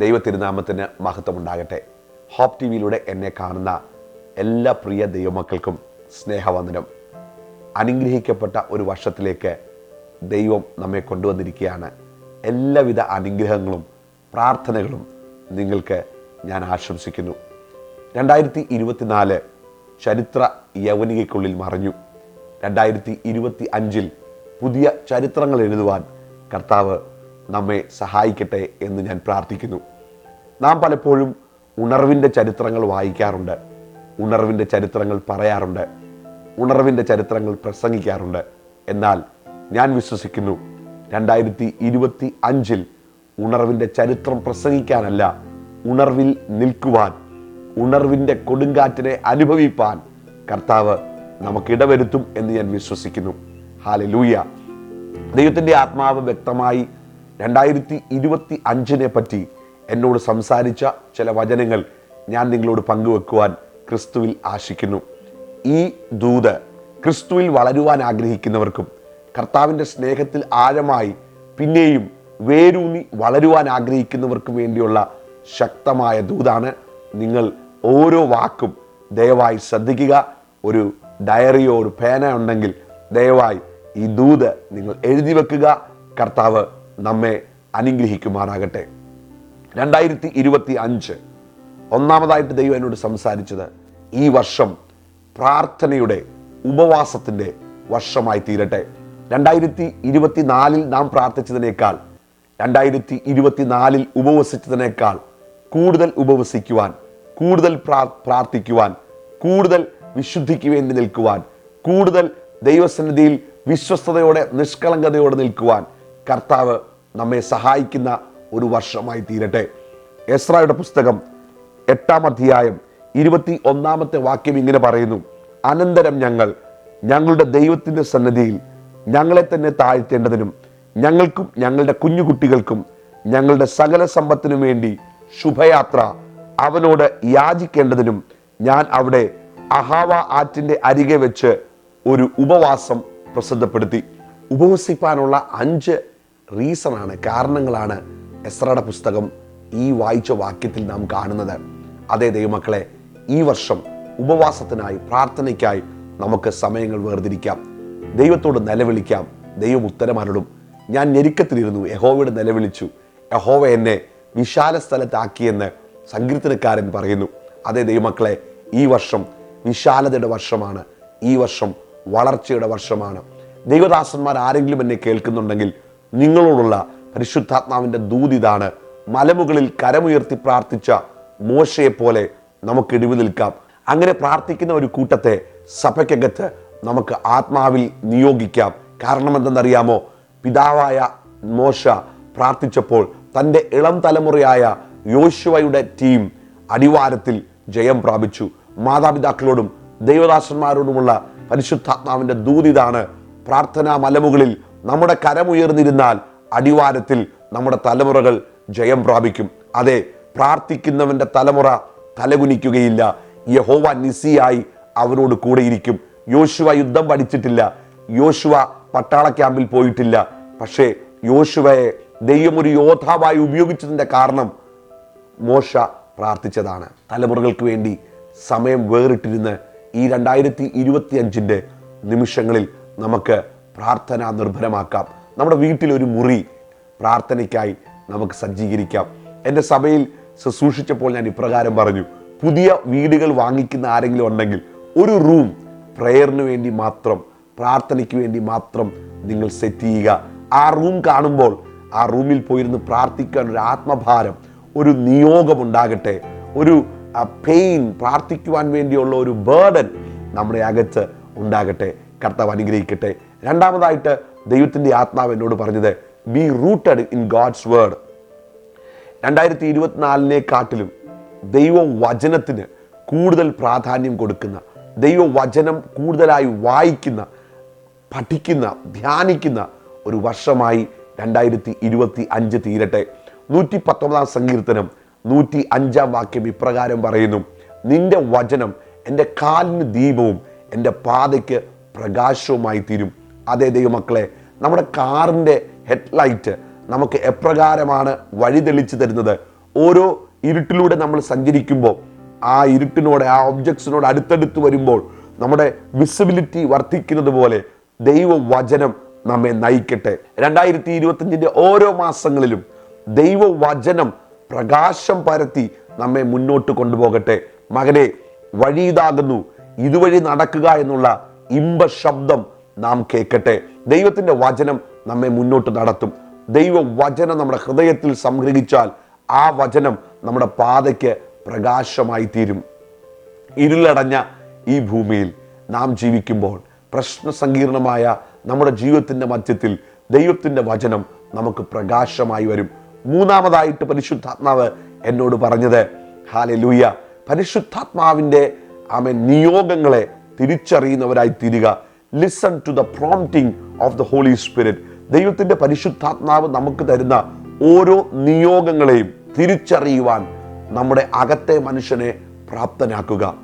ദൈവ തിരുനാമത്തിന് മഹത്വമുണ്ടാകട്ടെ. ഹോപ്പ് ടി വിയിലൂടെ എന്നെ കാണുന്ന എല്ലാ പ്രിയ ദൈവമക്കൾക്കും സ്നേഹവന്ദനം. അനുഗ്രഹിക്കപ്പെട്ട ഒരു വർഷത്തിലേക്ക് ദൈവം നമ്മെ കൊണ്ടുവന്നിരിക്കുകയാണ്. എല്ലാവിധ അനുഗ്രഹങ്ങളും പ്രാർത്ഥനകളും നിങ്ങൾക്ക് ഞാൻ ആശംസിക്കുന്നു. രണ്ടായിരത്തി ഇരുപത്തിനാല് ചരിത്ര യവനികയ്ക്കുള്ളിൽ മറിഞ്ഞു. രണ്ടായിരത്തി ഇരുപത്തി അഞ്ചിൽ പുതിയ ചരിത്രങ്ങൾ എഴുതുവാൻ കർത്താവ് നമ്മെ സഹായിക്കട്ടെ എന്ന് ഞാൻ പ്രാർത്ഥിക്കുന്നു. നാം പലപ്പോഴും ഉണർവിന്റെ ചരിത്രങ്ങൾ വായിക്കാറുണ്ട്. ഉണർവിന്റെ ചരിത്രങ്ങൾ പറയാറുണ്ട്. ഉണർവിന്റെ ചരിത്രങ്ങൾ പ്രസംഗിക്കാറുണ്ട്. എന്നാൽ ഞാൻ വിശ്വസിക്കുന്നു രണ്ടായിരത്തി ഇരുപത്തി അഞ്ചിൽ ഉണർവിന്റെ ചരിത്രം പ്രസംഗിക്കാനല്ല ഉണർവിൽ നിൽക്കുവാൻ ഉണർവിന്റെ കൊടുങ്കാറ്റിനെ അനുഭവിപ്പാൻ കർത്താവ് നമുക്കിടവരുത്തും എന്ന് ഞാൻ വിശ്വസിക്കുന്നു. ഹാലലൂയ ദൈവത്തിന്റെ ആത്മാവ് വ്യക്തമായി രണ്ടായിരത്തി ഇരുപത്തി അഞ്ചിനെ പറ്റി എന്നോട് സംസാരിച്ച ചില വചനങ്ങൾ ഞാൻ നിങ്ങളോട് പങ്കുവെക്കുവാൻ ക്രിസ്തുവിൽ ആശിക്കുന്നു. ഈ ദൂത് ക്രിസ്തുവിൽ വളരുവാൻ ആഗ്രഹിക്കുന്നവർക്കും കർത്താവിന്റെ സ്നേഹത്തിൽ ആഴമായി പിന്നെയും വേരൂന്നി വളരുവാൻ ആഗ്രഹിക്കുന്നവർക്കും വേണ്ടിയുള്ള ശക്തമായ ദൂതാണ് നിങ്ങൾ ഓരോ വാക്കും ദയവായി ശ്രദ്ധിക്കുക. ഒരു ഡയറിയോ ഒരു പേന ഉണ്ടെങ്കിൽ ദയവായി ഈ ദൂത് നിങ്ങൾ എഴുതി വെക്കുക. കർത്താവ് നമ്മെ അനുഗ്രഹിക്കുമാറാകട്ടെ. രണ്ടായിരത്തി ഇരുപത്തി അഞ്ച് ഒന്നാമതായിട്ട് ദൈവം എന്നോട് സംസാരിച്ചത് ഈ വർഷം പ്രാർത്ഥനയുടെ ഉപവാസത്തിന്റെ വർഷമായി തീരട്ടെ. രണ്ടായിരത്തി ഇരുപത്തിനാലിൽ നാം പ്രാർത്ഥിച്ചതിനേക്കാൾ രണ്ടായിരത്തി ഇരുപത്തിനാലിൽ ഉപവസിച്ചതിനേക്കാൾ കൂടുതൽ ഉപവസിക്കുവാൻ കൂടുതൽ പ്രാ- പ്രാർത്ഥിക്കുവാൻ കൂടുതൽ വിശുദ്ധിക്ക് വേണ്ടി നിൽക്കുവാൻ കൂടുതൽ ദൈവസന്നിധിയിൽ വിശ്വസ്തയോടെ നിഷ്കളങ്കതയോടെ നിൽക്കുവാൻ കർത്താവ് നമ്മെ സഹായിക്കുന്ന ഒരു വർഷമായി തീരട്ടെ. എസ്രായുടെ പുസ്തകം എട്ടാം അധ്യായം ഇരുപത്തി ഒന്നാമത്തെ വാക്യം ഇങ്ങനെ പറയുന്നു. അനന്തരം ഞങ്ങൾ ഞങ്ങളുടെ ദൈവത്തിന്റെ സന്നദ്ധിയിൽ ഞങ്ങളെ തന്നെ താഴ്ത്തേണ്ടതിനും ഞങ്ങൾക്കും ഞങ്ങളുടെ കുഞ്ഞുകുട്ടികൾക്കും ഞങ്ങളുടെ സകല സമ്പത്തിനും വേണ്ടി ശുഭയാത്ര അവനോട് യാചിക്കേണ്ടതിനും ഞാൻ അവിടെ അഹാവ ആറ്റിന്റെ അരികെ വെച്ച് ഒരു ഉപവാസം പ്രസിദ്ധപ്പെടുത്തി. ഉപവസിപ്പാനുള്ള അഞ്ച് റീസണാണ് കാരണങ്ങളാണ് എസ്രയുടെ പുസ്തകം ഈ വായിച്ച വാക്യത്തിൽ നാം കാണുന്നത്. അതേ ദൈവമക്കളെ ഈ വർഷം ഉപവാസത്തിനായി പ്രാർത്ഥനയ്ക്കായി നമുക്ക് സമയങ്ങൾ വേർതിരിക്കാം. ദൈവത്തോട് നിലവിളിക്കാം. ദൈവം ഉത്തരമരുളും. ഞാൻ ഞെരുക്കത്തിലിരുന്നു. യഹോവയുടെ നിലവിളിച്ചു. യഹോവ എന്നെ വിശാല സ്ഥലത്താക്കിയെന്ന് സങ്കീർത്തനക്കാരൻ പറയുന്നു. അതേ ദൈവമക്കളെ ഈ വർഷം വിശാലതയുടെ വർഷമാണ്. ഈ വർഷം വളർച്ചയുടെ വർഷമാണ്. ദൈവദാസന്മാർ ആരെങ്കിലും എന്നെ കേൾക്കുന്നുണ്ടെങ്കിൽ നിങ്ങളോടുള്ള പരിശുദ്ധാത്മാവിന്റെ ദൂതിതാണ്. മലമുകളിൽ കരമുയർത്തി പ്രാർത്ഥിച്ച മോശയെ പോലെ നമുക്ക് ഇടിവ് നിൽക്കാം. അങ്ങനെ പ്രാർത്ഥിക്കുന്ന ഒരു കൂട്ടത്തെ സഭയ്ക്കകത്ത് നമുക്ക് ആത്മാവിൽ നിയോഗിക്കാം. കാരണം എന്തെന്നറിയാമോ? പിതാവായ മോശ പ്രാർത്ഥിച്ചപ്പോൾ തന്റെ ഇളം തലമുറയായ യോശുവയുടെ ടീം അടിവാരത്തിൽ ജയം പ്രാപിച്ചു. മാതാപിതാക്കളോടും ദൈവദാസന്മാരോടുമുള്ള പരിശുദ്ധാത്മാവിന്റെ ദൂതിതാണ് പ്രാർത്ഥനാ മലമുകളിൽ നമ്മുടെ കരമുയർന്നിരുന്നാൽ അടിവാരത്തിൽ നമ്മുടെ തലമുറകൾ ജയം പ്രാപിക്കും. അതെ പ്രാർത്ഥിക്കുന്നവന്റെ തലമുറ തലകുനിക്കുകയില്ല. യഹോവ നിസിയായി അവനോട് കൂടെയിരിക്കും. യോശുവ യുദ്ധം പഠിച്ചിട്ടില്ല. യോശുവ പട്ടാള ക്യാമ്പിൽ പോയിട്ടില്ല. പക്ഷേ യോശുവയെ ദൈവം ഒരു യോദ്ധാവായി ഉപയോഗിച്ചതിന്റെ കാരണം മോശ പ്രാർത്ഥിച്ചതാണ്. തലമുറകൾക്ക് വേണ്ടി സമയം വേറിട്ടിരുന്ന് ഈ രണ്ടായിരത്തി ഇരുപത്തി അഞ്ചിന്റെ നിമിഷങ്ങളിൽ നമുക്ക് പ്രാർത്ഥന നിർഭരമാക്കാം നമ്മുടെ വീട്ടിലൊരു മുറി പ്രാർത്ഥനയ്ക്കായി നമുക്ക് സജ്ജീകരിക്കാം. എന്റെ സഭയിൽ ശുശ്രൂഷിച്ചപ്പോൾ ഞാൻ ഇപ്രകാരം പറഞ്ഞു. പുതിയ വീടുകൾ വാങ്ങിക്കുന്ന ആരെങ്കിലും ഉണ്ടെങ്കിൽ ഒരു റൂം പ്രേയറിന് വേണ്ടി മാത്രം പ്രാർത്ഥനയ്ക്ക് വേണ്ടി മാത്രം നിങ്ങൾ സെറ്റ് ചെയ്യുക. ആ റൂം കാണുമ്പോൾ ആ റൂമിൽ പോയിരുന്ന് പ്രാർത്ഥിക്കാൻ ഒരു ആത്മഭാരം ഒരു നിയോഗം ഉണ്ടാകട്ടെ ഒരു പെയിൻ പ്രാർത്ഥിക്കുവാൻ വേണ്ടിയുള്ള ഒരു ബേർഡൻ നമ്മുടെ അകത്ത് ഉണ്ടാകട്ടെ. കർത്താവ് അനുഗ്രഹിക്കട്ടെ. രണ്ടാമതായിട്ട് ദൈവത്തിന്റെ ആത്മാവ് എന്നോട് പറഞ്ഞത് be rooted in God's word രണ്ടായിരത്തി ഇരുപത്തിനാലിനെക്കാട്ടിലും ദൈവ വചനത്തിന് കൂടുതൽ പ്രാധാന്യം കൊടുക്കുന്ന ദൈവവചനം കൂടുതലായി വായിക്കുന്ന പഠിക്കുന്ന ധ്യാനിക്കുന്ന ഒരു വർഷമായി രണ്ടായിരത്തി ഇരുപത്തി അഞ്ച് തീരട്ടെ. നൂറ്റി പത്തൊമ്പതാം സങ്കീർത്തനം നൂറ്റി അഞ്ചാം വാക്യം ഇപ്രകാരം പറയുന്നു നിന്റെ വചനം എന്റെ കാലിന് ദീപവും എന്റെ പാതയ്ക്ക് പ്രകാശവുമായി തീരും. അതേ ദൈവമക്കളെ നമ്മുടെ കാറിന്റെ ഹെഡ്ലൈറ്റ് നമുക്ക് എപ്രകാരമാണ് വഴി തെളിച്ചു തരുന്നത്? ഓരോ ഇരുട്ടിലൂടെ നമ്മൾ സഞ്ചരിക്കുമ്പോൾ ആ ഇരുട്ടിനോട് ആ ഒബ്ജക്ട്സിനോട് അടുത്തടുത്ത് വരുമ്പോൾ നമ്മുടെ വിസിബിലിറ്റി വർദ്ധിക്കുന്നത് പോലെ ദൈവവചനം നമ്മെ നയിക്കട്ടെ. രണ്ടായിരത്തി ഇരുപത്തഞ്ചിന്റെ ഓരോ മാസങ്ങളിലും ദൈവവചനം പ്രകാശം പരത്തി നമ്മെ മുന്നോട്ട് കൊണ്ടുപോകട്ടെ. മകനെ വഴി ഇതാകുന്നു ഇതുവഴി നടക്കുക എന്നുള്ള ഇമ്പ ശബ്ദം നാം കേൾക്കട്ടെ. ദൈവത്തിന്റെ വചനം നമ്മെ മുന്നോട്ട് നടത്തും. ദൈവവചനം നമ്മുടെ ഹൃദയത്തിൽ സംഗ്രഹിച്ചാൽ ആ വചനം നമ്മുടെ പാതയ്ക്ക് പ്രകാശമായി തീരും. ഇരുളടഞ്ഞ ഈ ഭൂമിയിൽ നാം ജീവിക്കുമ്പോൾ പ്രശ്ന സങ്കീർണമായ നമ്മുടെ ജീവിതത്തിന്റെ മധ്യത്തിൽ ദൈവത്തിന്റെ വചനം നമുക്ക് പ്രകാശമായി വരും. മൂന്നാമതായിട്ട് പരിശുദ്ധാത്മാവ് എന്നോട് പറഞ്ഞത് ഹാലെ ലൂയ്യ പരിശുദ്ധാത്മാവിന്റെ ആമേ നിയോഗങ്ങളെ തിരിച്ചറിയുന്നവരായി തീരുക. Listen to the prompting of the Holy Spirit ദൈവത്തിന്റെ പരിശുദ്ധാത്മാവ് നമുക്ക് തരുന്ന ഓരോ നിയോഗങ്ങളെയും തിരിച്ചറിയുവാൻ നമ്മുടെ അകത്തെ മനുഷ്യനെ പ്രാപ്തനാക്കുക.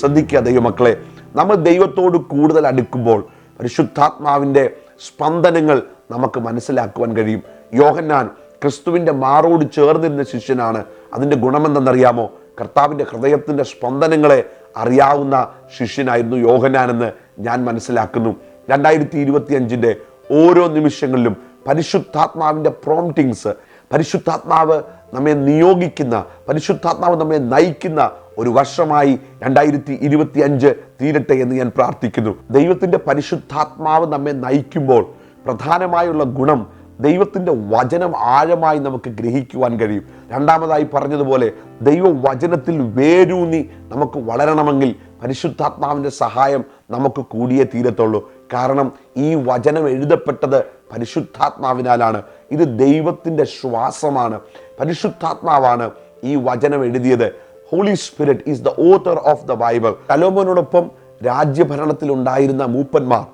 ശ്രദ്ധിക്കുക ദൈവമക്കളെ നമ്മൾ ദൈവത്തോട് കൂടുതൽ അടുക്കുമ്പോൾ പരിശുദ്ധാത്മാവിന്റെ സ്പന്ദനങ്ങൾ നമുക്ക് മനസ്സിലാക്കുവാൻ കഴിയും. യോഹന്നാൻ ക്രിസ്തുവിന്റെ മാറോട് ചേർന്നിരുന്ന ശിഷ്യനാണ്. അതിന്റെ ഗുണമെന്തെന്നറിയാമോ? കർത്താവിന്റെ ഹൃദയത്തിന്റെ സ്പന്ദനങ്ങളെ അറിയാവുന്ന ശിഷ്യനായിരുന്നു യോഹനാനെന്ന് ഞാൻ മനസ്സിലാക്കുന്നു. രണ്ടായിരത്തി ഇരുപത്തി അഞ്ചിന്റെ ഓരോ നിമിഷങ്ങളിലും പരിശുദ്ധാത്മാവിന്റെ പ്രോംറ്റിങ്സ് പരിശുദ്ധാത്മാവ് നമ്മെ നിയോഗിക്കുന്ന പരിശുദ്ധാത്മാവ് നമ്മെ നയിക്കുന്ന ഒരു വർഷമായി രണ്ടായിരത്തി ഇരുപത്തി അഞ്ച് തീരട്ടെ എന്ന് ഞാൻ പ്രാർത്ഥിക്കുന്നു. ദൈവത്തിന്റെ പരിശുദ്ധാത്മാവ് നമ്മെ നയിക്കുമ്പോൾ പ്രധാനമായുള്ള ഗുണം ദൈവത്തിന്റെ വചനം ആഴമായി നമുക്ക് ഗ്രഹിക്കുവാൻ കഴിയും. രണ്ടാമതായി പറഞ്ഞതുപോലെ ദൈവവചനത്തിൽ വേരൂന്നി നമുക്ക് വളരണമെങ്കിൽ പരിശുദ്ധാത്മാവിന്റെ സഹായം നമുക്ക് കൂടിയേ തീരത്തുള്ളൂ. കാരണം ഈ വചനം എഴുതപ്പെട്ടത് പരിശുദ്ധാത്മാവിനാലാണ്. ഇത് ദൈവത്തിന്റെ ശ്വാസമാണ്. പരിശുദ്ധാത്മാവാണ് ഈ വചനം എഴുതിയത്. Holy Spirit is the author of the Bible കലോമോനോടൊപ്പം രാജ്യഭരണത്തിൽ ഉണ്ടായിരുന്ന മൂപ്പന്മാർ.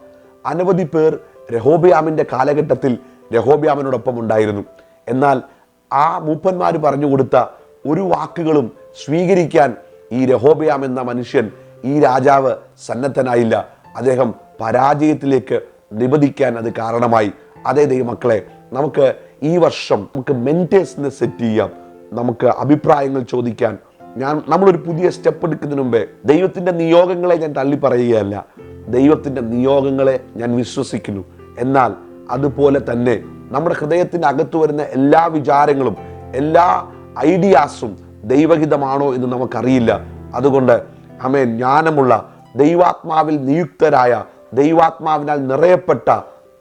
അനവധി പേർ രഹോബിയാമിന്റെ കാലഘട്ടത്തിൽ രഹോബിയാമിനോടൊപ്പം ഉണ്ടായിരുന്നു. എന്നാൽ ആ മൂപ്പന്മാർ പറഞ്ഞു കൊടുത്ത ഒരു വാക്കുകളും സ്വീകരിക്കാൻ ഈ രഹോബിയാം എന്ന മനുഷ്യൻ ഈ രാജാവ് സന്നദ്ധനായില്ല. അദ്ദേഹം പരാജയത്തിലേക്ക് നിബദിക്കാൻ അത് കാരണമായി. അതേ ദൈവമക്കളെ നമുക്ക് ഈ വർഷം നമുക്ക് മെന്റേഴ്സിനെ സെറ്റ് ചെയ്യാം. നമുക്ക് അഭിപ്രായങ്ങൾ ചോദിക്കാൻ. ഞാൻ നമ്മളൊരു പുതിയ സ്റ്റെപ്പ് എടുക്കുന്നതിന് മുമ്പേ ദൈവത്തിന്റെ നിയോഗങ്ങളെ ഞാൻ തള്ളി പറയുകയല്ല ദൈവത്തിന്റെ നിയോഗങ്ങളെ ഞാൻ വിശ്വസിക്കുന്നു. എന്നാൽ അതുപോലെ തന്നെ നമ്മുടെ ഹൃദയത്തിന്റെ അകത്ത് വരുന്ന എല്ലാ വിചാരങ്ങളും എല്ലാ ഐഡിയാസും ദൈവഹിതമാണോ എന്ന് നമുക്കറിയില്ല. അതുകൊണ്ട് അമേ ജ്ഞാനമുള്ള ദൈവാത്മാവിൽ നിയുക്തരായ ദൈവാത്മാവിനാൽ നിറയപ്പെട്ട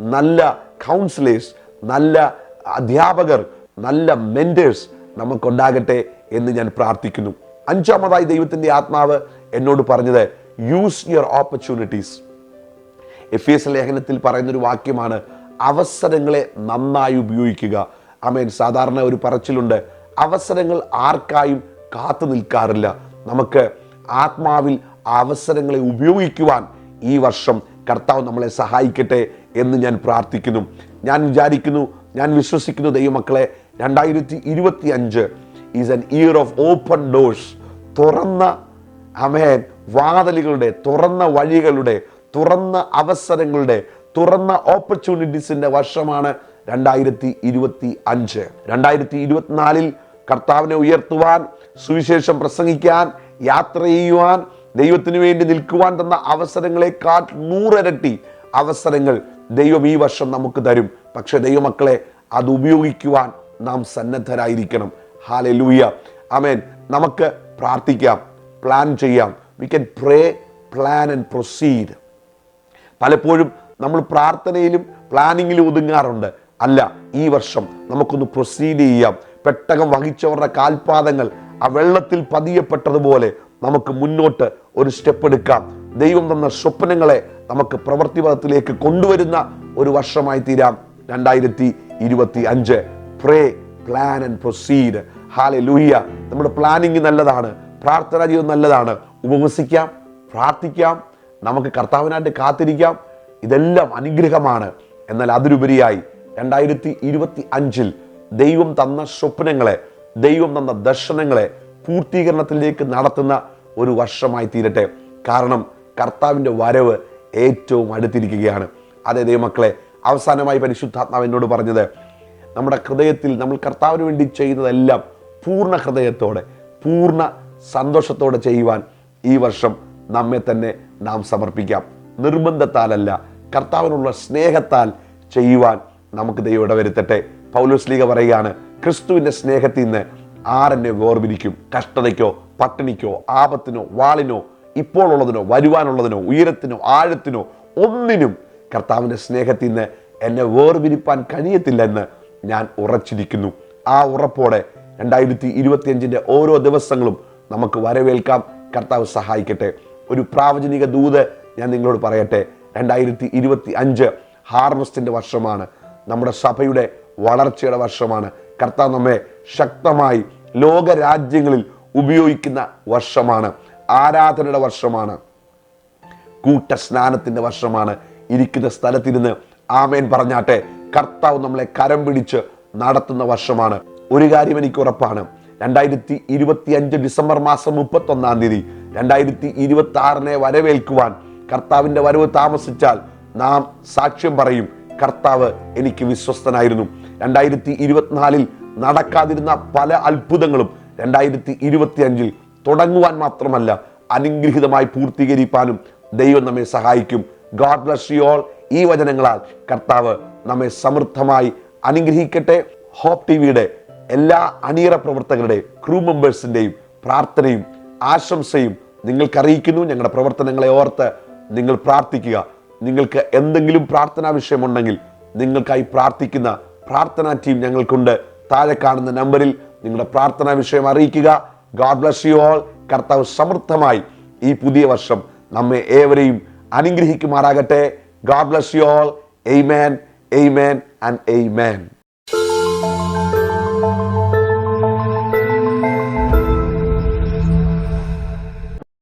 നല്ല കൗൺസിലേഴ്സ് നല്ല അധ്യാപകർ നല്ല മെന്റേഴ്സ് നമുക്കുണ്ടാകട്ടെ എന്ന് ഞാൻ പ്രാർത്ഥിക്കുന്നു. അഞ്ചാമതായി ദൈവത്തിന്റെ ആത്മാവ് എന്നോട് പറഞ്ഞത് use your opportunities F S ലേഖനത്തിൽ പറയുന്നൊരു വാക്യമാണ് അവസരങ്ങളെ നന്നായി ഉപയോഗിക്കുക. അമേൻ സാധാരണ ഒരു പറച്ചിലുണ്ട്. അവസരങ്ങൾ ആർക്കായും കാത്തു നിൽക്കാറില്ല. നമുക്ക് ആത്മാവിൽ അവസരങ്ങളെ ഉപയോഗിക്കുവാൻ ഈ വർഷം കർത്താവ് നമ്മളെ സഹായിക്കട്ടെ എന്ന് ഞാൻ പ്രാർത്ഥിക്കുന്നു. ഞാൻ വിചാരിക്കുന്നു ഞാൻ വിശ്വസിക്കുന്നു ദൈവമക്കളെ രണ്ടായിരത്തി ഇരുപത്തി അഞ്ച് is an year of open doors തുറന്ന അമേൻ വാതലുകളുടെ തുറന്ന വഴികളുടെ തുറന്ന അവസരങ്ങളുടെ തുറന്ന ഓപ്പർച്യൂണിറ്റീസിന്റെ വർഷമാണ് രണ്ടായിരത്തി ഇരുപത്തി അഞ്ച് രണ്ടായിരത്തി ഇരുപത്തിനാലിൽ കർത്താവിനെ ഉയർത്തുവാൻ സുവിശേഷം പ്രസംഗിക്കാൻ യാത്ര ചെയ്യുവാൻ ദൈവത്തിന് വേണ്ടി നിൽക്കുവാൻ തന്ന അവസരങ്ങളെക്കാൾ നൂറരട്ടി അവസരങ്ങൾ ദൈവം ഈ വർഷം നമുക്ക് തരും. പക്ഷെ ദൈവമക്കളെ അത് ഉപയോഗിക്കുവാൻ നാം സന്നദ്ധരായിരിക്കണം. ഹാലെ ലൂയ അമേൻ നമുക്ക് പ്രാർത്ഥിക്കാം പ്ലാൻ ചെയ്യാം. We can pray plan and proceed പലപ്പോഴും നമ്മൾ പ്രാർത്ഥനയിലും പ്ലാനിങ്ങിലും ഒതുങ്ങാറുണ്ട്. അല്ല ഈ വർഷം നമുക്കൊന്ന് പ്രൊസീഡ് ചെയ്യാം. പെട്ടകം വഹിച്ചവരുടെ കാൽപാദങ്ങൾ ആ വെള്ളത്തിൽ പതിയപ്പെട്ടതുപോലെ നമുക്ക് മുന്നോട്ട് ഒരു സ്റ്റെപ്പ് എടുക്കാം. ദൈവം തന്ന സ്വപ്നങ്ങളെ നമുക്ക് പ്രവൃത്തിപഥത്തിലേക്ക് കൊണ്ടുവരുന്ന ഒരു വർഷമായി തീരാം. രണ്ടായിരത്തി ഇരുപത്തി അഞ്ച് pray plan and proceed hallelujah നമ്മുടെ പ്ലാനിങ് നല്ലതാണ്. പ്രാർത്ഥനാ ജീവിതം നല്ലതാണ്. ഉപവസിക്കാം പ്രാർത്ഥിക്കാം. നമുക്ക് കർത്താവിനായിട്ട് കാത്തിരിക്കാം. ഇതെല്ലാം അനുഗ്രഹമാണ് എന്നാൽ അതിലുപരിയായി രണ്ടായിരത്തി ഇരുപത്തി അഞ്ചിൽ ദൈവം തന്ന സ്വപ്നങ്ങളെ ദൈവം തന്ന ദർശനങ്ങളെ പൂർത്തീകരണത്തിലേക്ക് നടത്തുന്ന ഒരു വർഷമായി തീരട്ടെ. കാരണം കർത്താവിന്റെ വരവ് ഏറ്റവും അടുത്തിരിക്കുകയാണ്. അതേ ദൈവമക്കളെ അവസാനമായി പരിശുദ്ധാത്മാവ് എന്നോട് പറഞ്ഞത് നമ്മുടെ ഹൃദയത്തിൽ നമ്മൾ കർത്താവിന് വേണ്ടി ചെയ്യുന്നതെല്ലാം പൂർണ ഹൃദയത്തോടെ പൂർണ സന്തോഷത്തോടെ ചെയ്യുവാൻ ഈ വർഷം നമ്മെ തന്നെ നാം സമർപ്പിക്കാം. നിർബന്ധത്താലല്ല. കർത്താവിനുള്ള സ്നേഹത്താൽ ചെയ്യുവാൻ നമുക്ക് ദൈവം പൗലോസ് ലീഗ പറയുകയാണ് ക്രിസ്തുവിന്റെ സ്നേഹത്തിൽ നിന്ന് ആരെന്നെ വേർപിരിക്കും? കഷ്ടതയ്ക്കോ പട്ടിണിക്കോ ആപത്തിനോ വാളിനോ ഇപ്പോൾ ഉള്ളതിനോ വരുവാനുള്ളതിനോ ഉയരത്തിനോ ആഴത്തിനോ ഒന്നിനും കർത്താവിന്റെ സ്നേഹത്തിൽ നിന്ന് എന്നെ വേർപിരിപ്പാൻ കഴിയത്തില്ലെന്ന് ഞാൻ ഉറച്ചിരിക്കുന്നു. ആ ഉറപ്പോടെ രണ്ടായിരത്തി ഇരുപത്തിയഞ്ചിന്റെ ഓരോ ദിവസങ്ങളും നമുക്ക് വരവേൽക്കാം. കർത്താവ് സഹായിക്കട്ടെ. ഒരു പ്രാവചനിക ദൂത് ഞാൻ നിങ്ങളോട് പറയട്ടെ രണ്ടായിരത്തി ഇരുപത്തി അഞ്ച് ഹാർവസ്റ്റിന്റെ വർഷമാണ്. നമ്മുടെ സഭയുടെ വളർച്ചയുടെ വർഷമാണ്. കർത്താവ് നമ്മെ ശക്തമായി ലോക രാജ്യങ്ങളിൽ ഉപയോഗിക്കുന്ന വർഷമാണ്. ആരാധനയുടെ വർഷമാണ്. കൂട്ട സ്നാനത്തിന്റെ വർഷമാണ്. ഇരിക്കുന്ന സ്ഥലത്തിരുന്ന് ആമേൻ പറഞ്ഞാട്ടെ കർത്താവ് നമ്മളെ കരം പിടിച്ച് നടത്തുന്ന വർഷമാണ്. ഒരു കാര്യം എനിക്ക് ഉറപ്പാണ്. രണ്ടായിരത്തി ഇരുപത്തി അഞ്ച് ഡിസംബർ മാസം മുപ്പത്തി ഒന്നാം തീയതി രണ്ടായിരത്തി ഇരുപത്തി ആറിനെ വരവേൽക്കുവാൻ കർത്താവിന്റെ വരവ് താമസിച്ചാൽ നാം സാക്ഷ്യം പറയും കർത്താവ് എനിക്ക് വിശ്വസ്തനായിരുന്നു. രണ്ടായിരത്തി ഇരുപത്തിനാലിൽ നടക്കാതിരുന്ന പല അത്ഭുതങ്ങളും രണ്ടായിരത്തി ഇരുപത്തി അഞ്ചിൽ തുടങ്ങുവാൻ മാത്രമല്ല അനുഗ്രഹീതമായി പൂർത്തീകരിപ്പാനും ദൈവം നമ്മെ സഹായിക്കും. ഗോഡ് ബ്ലസ് യു ഓൾ ഈ വചനങ്ങളാൽ കർത്താവ് നമ്മെ സമൃദ്ധമായി അനുഗ്രഹിക്കട്ടെ. ഹോപ്പ് ടി വിയുടെ എല്ലാ അണിയറ പ്രവർത്തകരുടെ ക്രൂ മെമ്പേഴ്സിന്റെയും പ്രാർത്ഥനയും ആശംസയും നിങ്ങൾക്കറിയിക്കുന്നു. ഞങ്ങളുടെ പ്രവർത്തനങ്ങളെ ഓർത്ത് നിങ്ങൾ പ്രാർത്ഥിക്കുക. നിങ്ങൾക്ക് എന്തെങ്കിലും പ്രാർത്ഥനാ വിഷയമുണ്ടെങ്കിൽ നിങ്ങൾക്കായി പ്രാർത്ഥിക്കുന്ന പ്രാർത്ഥനാ ടീം ഞങ്ങൾക്കുണ്ട്. താഴെ കാണുന്ന നമ്പറിൽ നിങ്ങളുടെ പ്രാർത്ഥനാ വിഷയം അറിയിക്കുക. ഗാഡ് ബ്ലസ് യു ഓൾ കർത്താവ് സമൃദ്ധമായി ഈ പുതിയ വർഷം നമ്മെ ഏവരെയും അനുഗ്രഹിക്കുമാറാകട്ടെ. God bless you all amen amen and amen